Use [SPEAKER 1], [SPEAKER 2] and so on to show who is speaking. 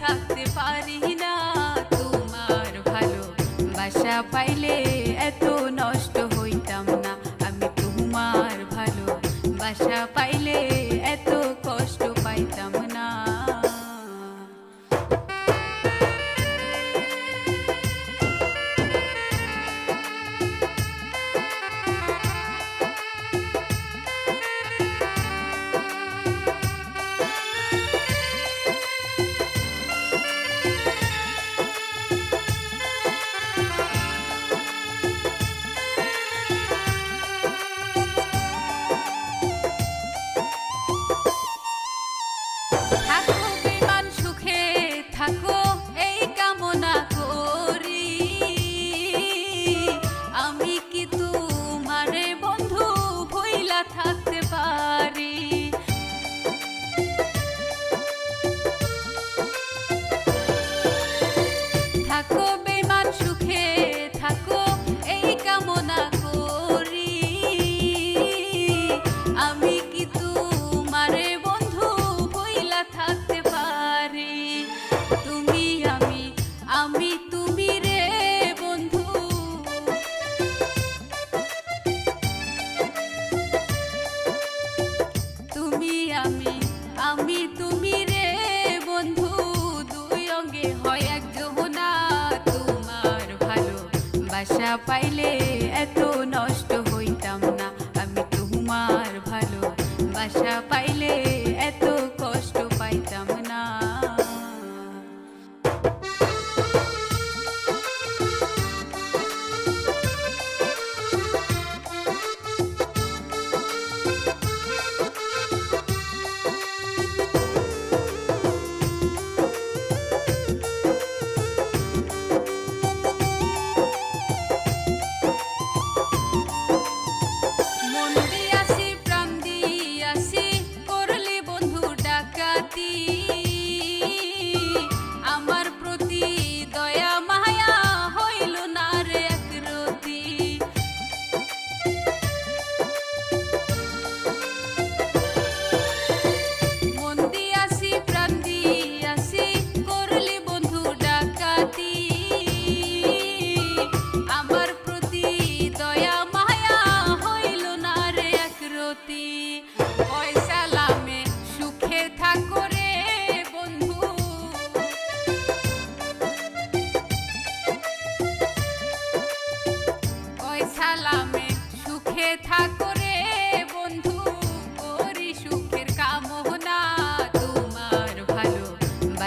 [SPEAKER 1] থাকতে পারি না তোমার ভালো বাসা পাইলে far আমি আমি তুমি রে বন্ধু, দুই অঙ্গে হয় এক না তোমার ভালো বাসা পাইলে এত